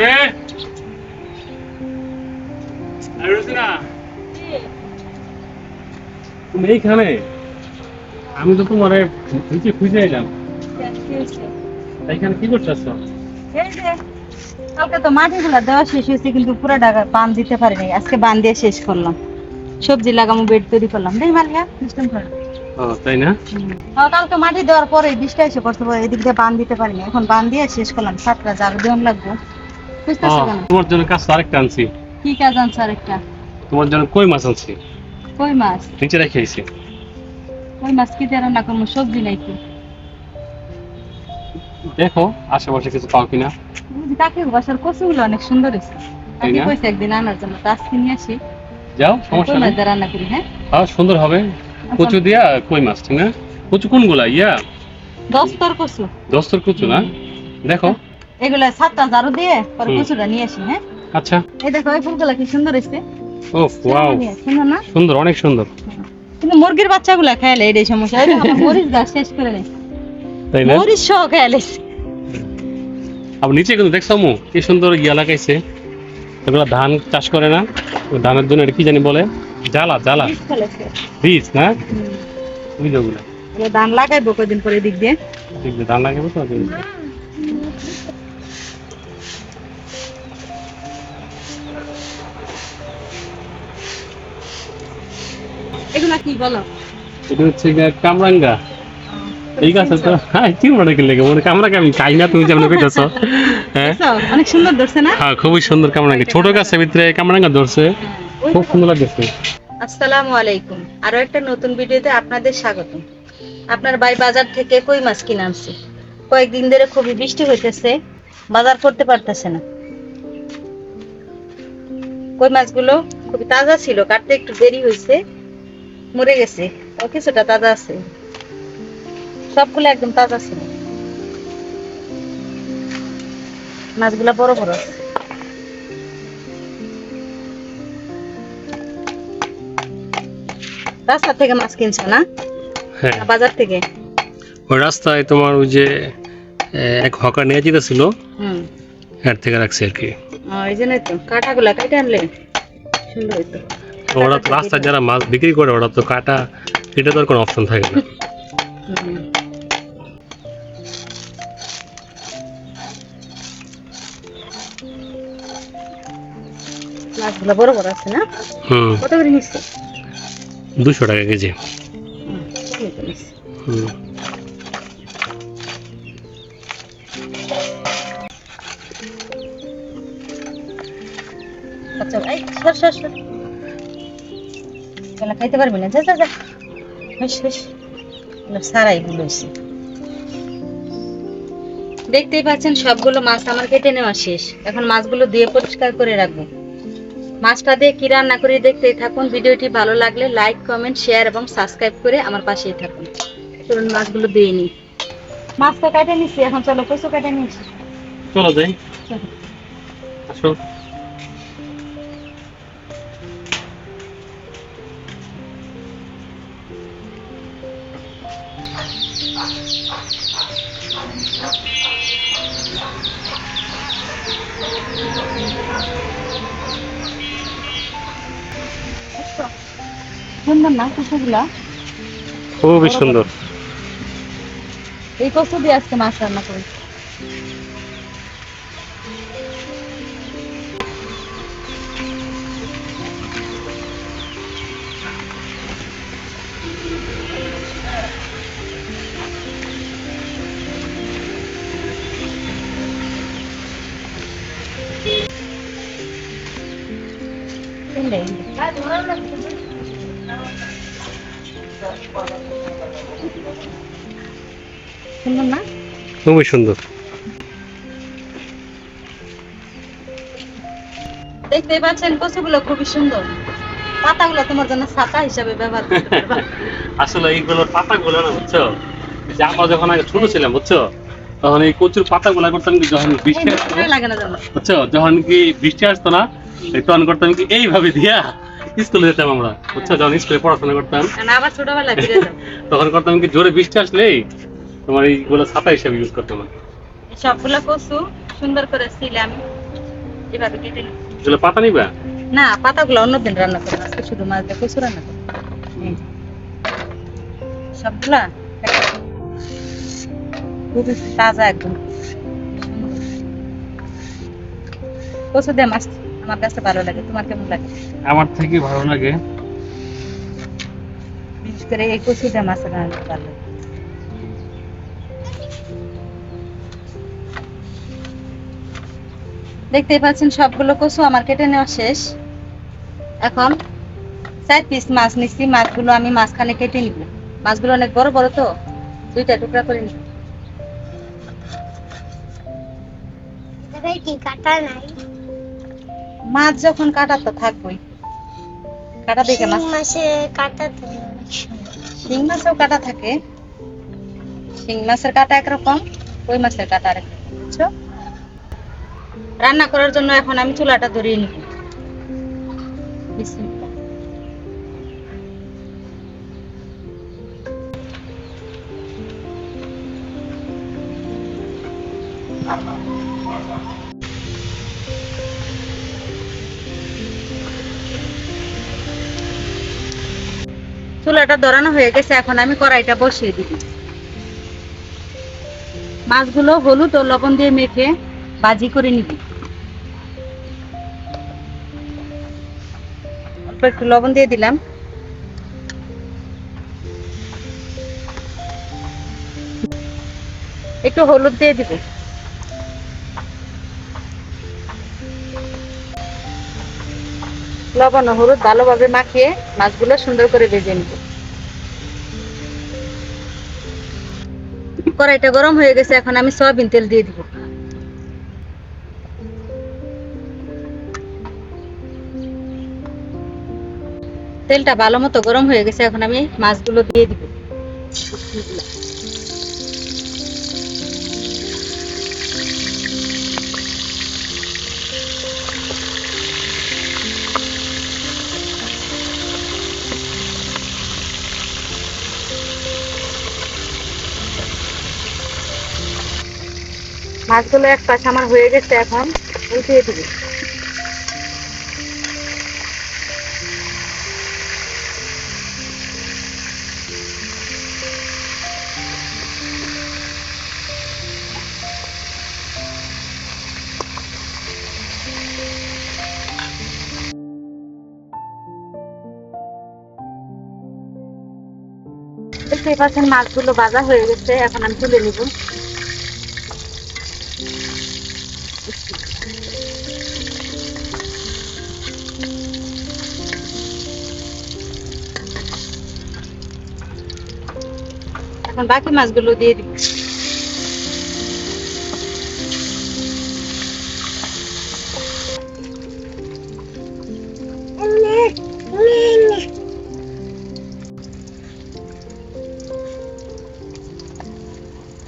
রোসে আরে রোসিনা তুমি এইখানে? আমি তো তোমার খুঁজে এলাম। কি করতেছ? কালকে তো মাটিগুলা দেওয়া শেষ হয়েছে কিন্তু পুরো টাকা বান দিতে পারিনি। আজকে বান দিয়ে শেষ করলাম। সবজি লাগামো বেড তৈরি করলাম। মালিয়া সিস্টেম তাই না? কালকে মাটি দেওয়ার পরে বৃষ্টি এসে পড়তে পরে এদিক দিয়ে বান দিতে পারিনি। এখন বান দিয়ে শেষ করলাম। সাতটা জাল দেওয়ান লাগবে। বুঝতেছো কেন? তোমার জন্য কাজ আরেকটা আনছি। কি কাজ আনছে আরেকটা? তোমার জন্য কই মাছ আনছি? কই মাছ? নিচে রেখে আইছি। কই মাছ? কি দিয়ে রান্না করব? সবজি নাই কি দেখো আশেপাশে কিছু পাও কিনা। কাকে বাসার কচুগুলো অনেক সুন্দর হয়েছে। আমি কইছি একদিন আনার জন্য তো আজকে নিয়ে আসি। যাও সমস্যা নেই। রান্না করি হ্যাঁ? হ্যাঁ সুন্দর হবে। কচু দিয়া কই মাছ ঠিক না? কচু কোনগুলা? ইয়া? দস্তর কচু। দস্তর কচু না? দেখো। এগুলা সাতটা ঝাড়ু দিয়ে পরে। কচুটা নিয়ে আসি হ্যাঁ? আচ্ছা। এই দেখো এই ফুলগুলা কি সুন্দর হয়েছে ও ওয়াও। সুন্দর না? সুন্দর অনেক সুন্দর। কিন্তু মুরগির বাচ্চাগুলা খাইলে এটাই সমস্যা এই আমার মরিচ গাছ শেষ করে নেই। তাই না? মরিচ সহ খাইলেছে আবার নিচে কিন্তু দেখছ মু কি সুন্দর ইয়া লাগাইছে। এগুলা ধান চাষ করে না ধানের জন্য এটা কি জানি বলে? জ্বালা জ্বালা। বীজ না? হুম। বুঝলো ধান লাগাইবো কদিন পরে দিক দিয়ে? দেখবে ধান লাগাবে তো এগুলা কি বলো? এটা হচ্ছে কামরাঙ্গা। ঠিক আছে তো? হ্যাঁ কি মনে করলে মনে কামরাঙ্গা আমি খাই না তুমি যেমন কইতেছো। হ্যাঁ? অনেক সুন্দর ধরছে না? হ্যাঁ খুবই সুন্দর কামরাঙ্গা। ছোট গাছের ভিতরে কামরাঙ্গা ধরছে। খুব সুন্দর লাগতেছে। আসসালামু আলাইকুম। আরও একটা নতুন ভিডিওতে আপনাদের স্বাগত আপনার ভাই বাজার থেকে কই মাছ কিনে আনছে? কয়েকদিন ধরে খুবই বৃষ্টি হইতেছে বাজার করতে পারতেছে না। কই মাছগুলো? খুবই তাজা ছিল কাটতে একটু দেরি হয়েছে মরে গেছে। ও কিছুটা তাজা আছে। সবগুলো একদম তাজা ছিল। মাছগুলো বড় বড় আছে। রাস্তা থেকে মাছ কিনছো না? হ্যাঁ। বাজার থেকে? ওই রাস্তায় তোমার ওই যে এক হকার নিয়ে যেতেছিল। হুম। এর থেকে রাখছে আর কি। ও, এই জন্যই তো। কাঁটাগুলা কেটে আনলে সুন্দর হইতো। ওরা রাস্তায় যারা মাছ বিক্রি করে ওরা তো কাটা এটা তো আর কোনো অপশন থাকে না। মাছগুলো বড় বড় আছে না? কত করে নিচ্ছে? দুশো টাকা কেজি। আচ্ছা এই সর সর সর। এগুলা খাইতে পারবি না? যা যা যা। সারাই গুলো দেখতেই পাচ্ছেন সবগুলো মাছ আমার কেটে নেওয়া শেষ। এখন মাছগুলো দিয়ে পরিষ্কার করে রাখব। মাছটা দিয়ে কি রান্না করে দেখতেই থাকুন। ভিডিওটি ভালো লাগলে লাইক কমেন্ট শেয়ার এবং সাবস্ক্রাইব করে আমার পাশেই থাকুন। চলুন মাছগুলো দিয়ে নিই। মাছ তো কেটে নিচ্ছি এখন চলো কচু কেটে নিচ্ছি চলো যাই। আসো। সুন্দর না কচুগুলা খুবই সুন্দর। এই কচু দিয়ে আজকে মাছ রান্না করি। সুন্দর না? খুবই সুন্দর। দেখতেই পাচ্ছেন কচুগুলো খুবই সুন্দর। পাতাগুলো তোমার জন্য ছাতা হিসাবে ব্যবহার করতে পারবা। আসলে এইগুলোর পাতাগুলো না বুঝছ? যে আমরা যখন আগে ছোট ছিলাম বুঝছ? তখন এই কচুর পাতাগুলো করতাম কি যখন বৃষ্টি আসতো বুঝছ? যখন কি বৃষ্টি আসতো না তখন করতাম কি এইভাবে দিয়া স্কুলে যেতাম আমরা বুঝছ? যখন স্কুলে পড়াশোনা করতাম। কারণ আবার ছোটবেলায় তখন করতাম কি জোরে বৃষ্টি আসলেই তোমার এইগুলো ছাতা হিসাবে ইউজ করতাম না। সবগুলো কচু সুন্দর করে ছিলে আমি এভাবে কেটে এগুলো পাতা নিবা? না পাতাগুলো অন্যদিন রান্না করব আজকে শুধু মাছ দিয়ে কচু রান্না করব। সবগুলা খুবই তাজা একদম। কচু দিয়ে মাছ আমার কাছে ভালো লাগে। তোমার কেমন লাগে? আমার থেকে ভালো লাগে। বিশেষ করে এই কচু দিয়ে মাছ রান্না ভালো লাগে। দেখতেই পাচ্ছেন সবগুলো কচু আমার কেটে নেওয়া শেষ। এখন চার পিস মাছ নিচ্ছি মাছগুলো আমি মাঝখানে কেটে নিব। মাছগুলো অনেক বড় বড় তো? দুইটা টুকরা করে নিব। মাছ যখন কাটা তো থাকবোই। কাটা দেখে মাছ মাছে কাটা। শিং মাছেও কাটা থাকে। শিং মাছের কাটা একরকম কই মাছের কাটা আরেক বুঝছ? রান্না করার জন্য এখন আমি চুলাটা ধরিয়ে নিব। চুলাটা ধরানো হয়ে গেছে, এখন আমি কড়াইটা বসিয়ে দিবি। মাছগুলো হলুদ ও লবণ দিয়ে মেখে ভাজি করে নিবি। অল্প একটু লবণ দিয়ে দিলাম। একটু হলুদ দিয়ে দিব। লবণ ও হলুদ ভালোভাবে মাখিয়ে মাছগুলো সুন্দর করে ভেজে নিব। কড়াইটা গরম হয়ে গেছে, এখন আমি সয়াবিন তেল দিয়ে দিব। তেলটা ভালো মতো গরম হয়ে গেছে, এখন আমি মাছগুলো দিয়ে দিব। মাছগুলো এক পাশ আমার হয়ে গেছে এখন উল্টিয়ে দিব। দেখতেই পাচ্ছেন মাছগুলো ভাজা হয়ে গেছে, এখন আমি তুলে নিব। এখন বাকি মাছগুলো দিয়ে দিব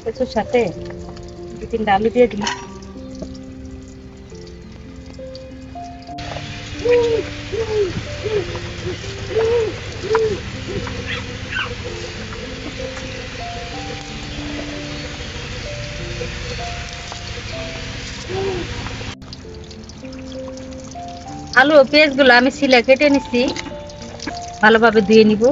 কচুর সাথে? দু তিনটা আলু দিয়ে দিই। আলু পেঁয়াজগুলো আমি সিলে কেটে নিছি। ভালোভাবে ধুয়ে নিব।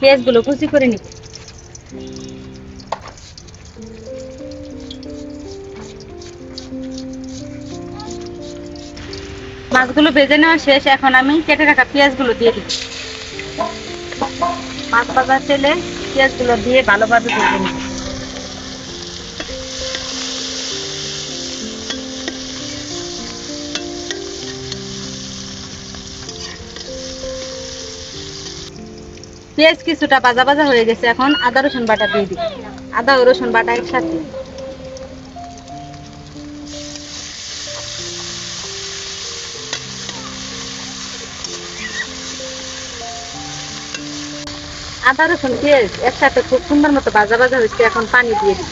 পেঁয়াজগুলো কুচি করে নিব মাছগুলো ভেজে নেওয়া শেষ, এখন আমি কেটে রাখা পেঁয়াজগুলো দিয়ে দিব মাছ ভাজার তেলে পেঁয়াজগুলো দিয়ে ভালোভাবে ভেজে নিব পেঁয়াজ কিছুটা ভাজা ভাজা হয়ে গেছে, এখন আদা, রসুন বাটা দিয়ে দিই। আদা ও রসুন বাটা একসাথে। আদা, রসুন, পেঁয়াজ একসাথে খুব সুন্দর মতো ভাজা ভাজা হয়েছে, এখন পানি দিয়ে দিই।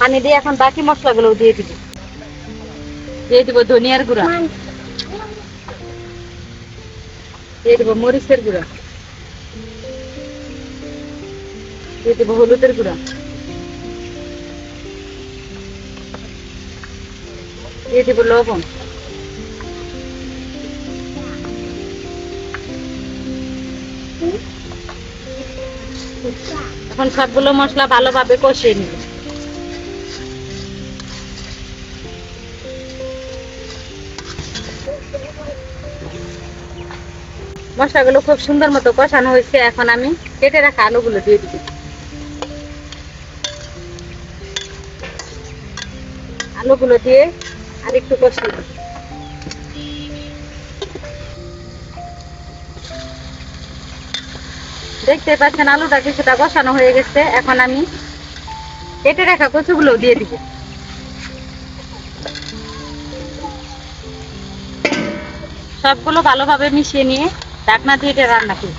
পানি দিয়ে এখন বাকি মশলাগুলো দিয়ে দিব। দিয়ে দিব ধনিয়ার গুঁড়া। দিয়ে দিব মরিচের গুঁড়া। দিয়ে দেবো হলুদের গুঁড়া। দিয়ে দেবো লবণ। এখন সবগুলো মশলা ভালোভাবে কষিয়ে নিব। মশলাগুলো খুব সুন্দর মতো কষানো হয়েছে, এখন আমি কেটে রাখা আলুগুলো দিয়ে দিব। আলুগুলো দিয়ে আর একটু কষিয়ে দেখতে পাচ্ছেন আলুটা কিছুটা কষানো হয়ে গেছে, এখন আমি কেটে রাখা কচুগুলো দিয়ে দিব। সবগুলো ভালোভাবে মিশিয়ে নিয়ে ঢাকনা দিয়ে এটা রান্না করব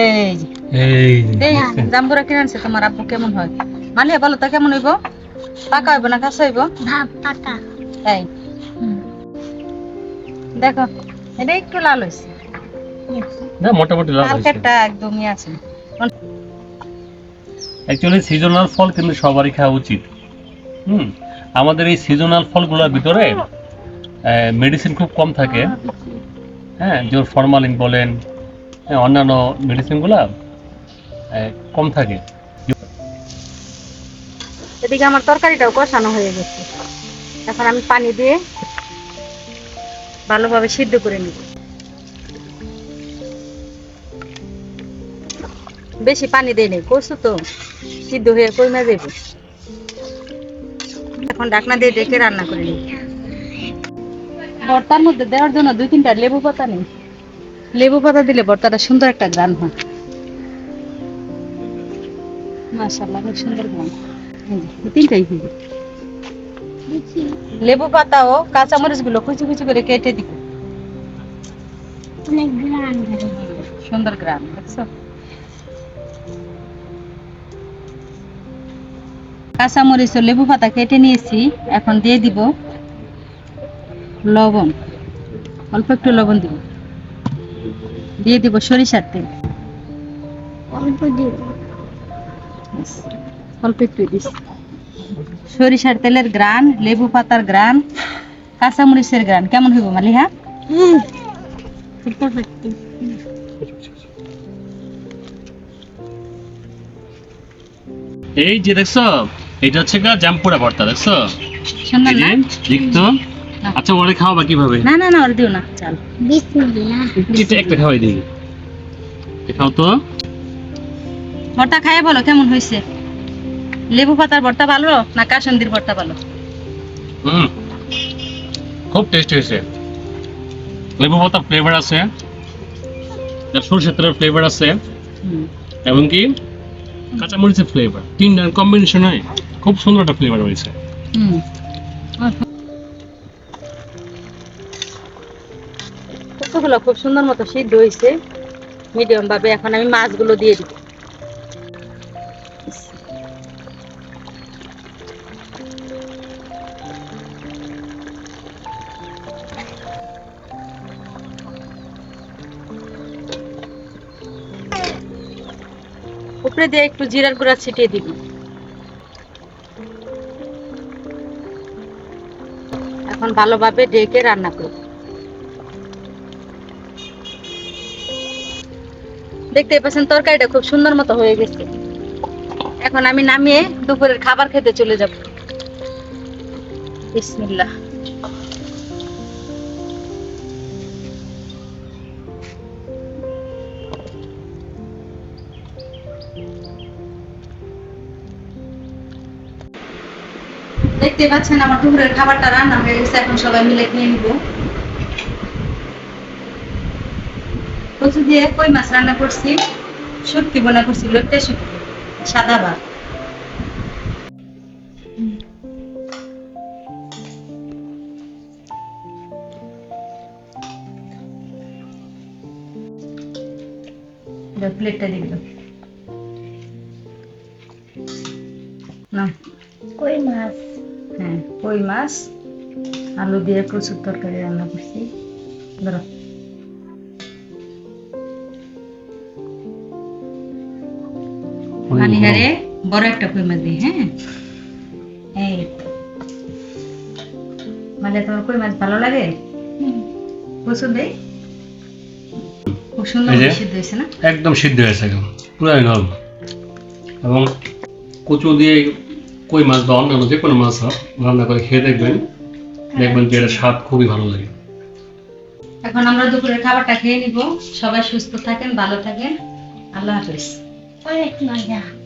এই এই এই জাম্বুরা কিনে আনছে? তোমার আব্বু কেমন হয়? মালিয়া বলো তো কেমন হইব? পাকা হইব না কাঁচা হইব? দেখো এটা একটু লাল হয়েছে মোটামুটি হয়েছে একদমই আছে। অ্যাকচুয়ালি সিজনাল ফল কিন্তু সবারই খাওয়া উচিত। হুম, আমাদের এই সিজনাল ফলগুলোর ভিতরে মেডিসিন খুব কম থাকে। হ্যাঁ যেমন ফরমালিন বলেন অন্যান্য মেডিসিনগুলো কম থাকে। এদিকে আমার তরকারিটাও কষানো হয়ে গেছে। এখন আমি পানি দিয়ে ভালোভাবে সিদ্ধ করে নিব। বেশি পানি দেয় নেই কষু তো? সিদ্ধ হয়ে কমে যাবে এখন ঢাকনা দিয়ে ডেকে রান্না করে নিব ভর্তার মধ্যে দেওয়ার জন্য দুই তিনটা লেবু পাতা নেই। লেবু পাতা দিলে ভর্তাটা সুন্দর একটা গ্রান হয়। মাশাআল্লাহ খুব সুন্দর যে, তিনটাই হবে লেবু পাতা ও কাঁচামরিচগুলো কুচি কুচি করে কেটে দিব। সুন্দর গ্রাম দেখছ? কাঁচামরিচ ও লেবু পাতা কেটে নিয়েছি এখন দিয়ে দিব লবণ। অল্প একটু লবণ দিব। দিয়ে দিব সরিষার তেল। অল্প অল্প একটু দিস সরিষার তেলের গ্রান লেবু পাতার গ্রান কাঁচামরিচের গ্রান। কেমন হইব মালিহা? হুম। এই যে দেখছ এটা হচ্ছে গা জামপুরা ভর্তা দেখছ? সুন্দর না? দেখতো আচ্ছা ওরে খাওয়াবা কীভাবে না না না ওর দিও না চাল। বিসমিল্লাহ একটা খাওয়াই দিই। খাও তো। ভর্তা খাইয়ে বলো কেমন হয়েছে? লেবু পাতার ভর্তা ভালো না কাসন্দির ভর্তা ভালো? হুম। খুব টেস্টি হয়েছে। লেবু পাতা ফ্লেভার আছে। তার সরষের তেলের ফ্লেভার আছে। এবং কি? কাঁচামরিচের ফ্লেভার তিনটার কম্বিনেশন খুব সুন্দর একটা ফ্লেভার রয়েছে খুব সুন্দর মতো সিদ্ধ হয়েছে। মিডিয়াম ভাবে এখন আমি মাছগুলো দিয়ে দিব। উপরে দিয়ে একটু জিরার গুঁড়া ছিটিয়ে দিবি। এখন ভালোভাবে ডেকে রান্না করব। দেখতে পাচ্ছেন, তরকারিটা খুব সুন্দর মতো হয়ে গেছে। এখন আমি নামিয়ে দুপুরের খাবার খেতে চলে যাব। বিসমিল্লাহ। দেখতে পাচ্ছেন, আমার দুপুরের খাবারটা রান্না হয়ে গেছে, এখন সবাই মিলে খেয়ে নিব। কচু দিয়ে কই মাছ রান্না করছি? করছি শুটকি, সাদা ভাত। প্লেটটা দিয়ে কই মাছ? আলু দিয়ে প্রচুর তরকারি রান্না করছি। ধরো। পানিহারে বড় একটা কই মাছ দিই হ্যাঁ? এই মানে তোমার কই মাছ ভালো লাগে? প্রচুর দেই? খুব সুন্দর সিদ্ধ হয়েছে না? একদম সিদ্ধ হয়েছে একদম। পুরো নরম এবং কচু দিয়ে কই মাছ বা অন্যান্য যে কোনো মাছ হোক রান্না করে খেয়ে দেখবেন। দেখবেন যে এটা স্বাদ খুবই ভালো লাগে। এখন আমরা দুপুরের খাবারটা খেয়ে নিব। সবাই সুস্থ থাকেন ভালো থাকেন। আল্লাহ হাফেজ। অনেক মজা